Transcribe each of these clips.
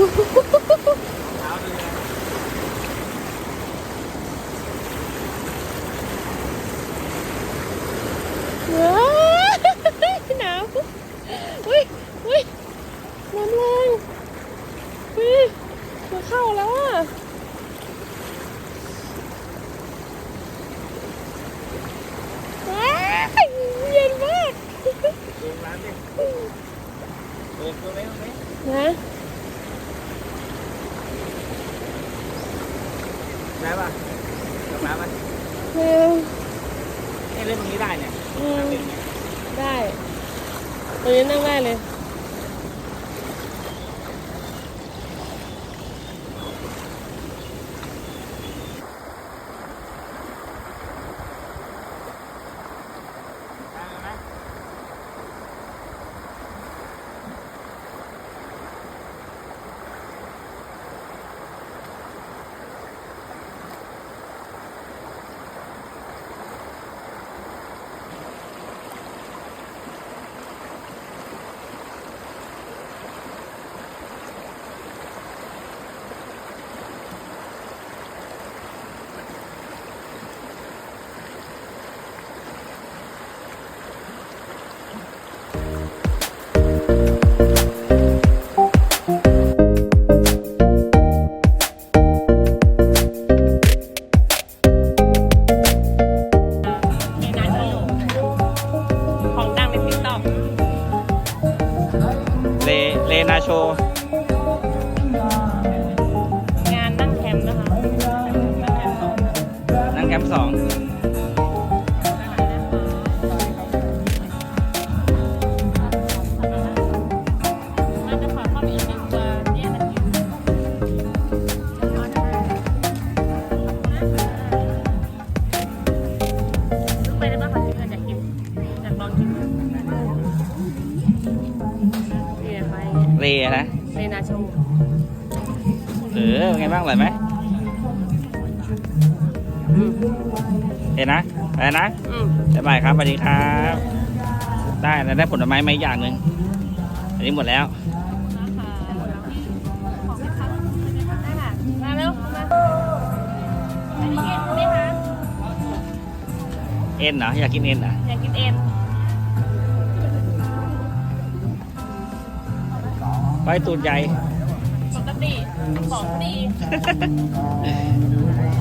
Woohoo! ได้ป่ะลงน้ำไหมเร็วให้เล่นตรงนี้ได้เนี่ยอืมเล่นเนี่ย ได้ตรงนี้นั่งได้เลย เลนาโชงานนั่งแคมป์นะคะนั่งแคมป์สองนั่งแคมป์สอง นะเซนาโชเออเป็นไงบ้างอร่อยไหมเห็นนะไปนะอืมบ๊ายบายครับสวัสดีครับ ได้แล้วได้ผลไม้มาอีกอย่างหนึ่งอันนี้หมดแล้วมาเร็วมาอันนี้เอ็นไหมคะเอ็นเหรออยากกินเอ็นเหรออยากกินเอ็น ไว้ตูดใหญ่ ปกติของดี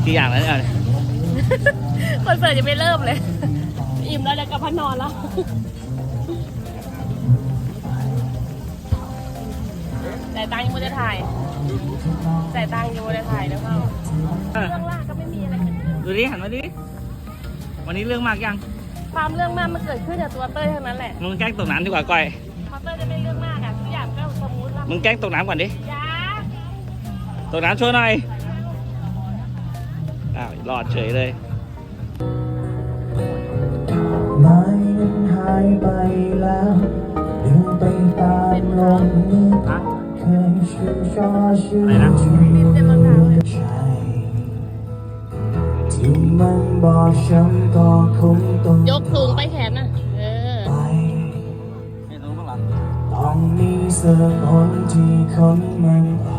กี่อย่างแล้วเนี่ย คอนเสิร์ตยังไม่เริ่มเลย อิ่มแล้วเดี๋ยวกลับพันนอนแล้ว แต่ายตังค์ยังไม่ได้ถ่ายแต่ายตังค์ยังไม่ได้ถ่ายแล้วก็เรื่องล่ากก็ไม่มีอะไรเกิดขึ้นดูดิหันมาดิ วันนี้เรื่องมากยังความเรื่องมากมันเกิดขึ้นจากตัวเต้ยเท่านั้นแหละ มึงแกล้งตกน้ำดีกว่าก้อยเพราะเต้ยจะไม่เรื่องมาก มูทแล้วมึงแกล้งตกน้ำก่อนดิยาตกน้ำโชว์หน่อย อ้าวรอดเฉยเลย ไม้นั้นหายไปแล้วเดินไปตามลมฮะเคยชื่นชอชื่นอะไรนะชูเต็มรองเท้าเลยใจที่มันบอกช้ำก็คงต้อง ยกสูงไปแขนน่ะ เออ มองมีสักคนที่คนมันอ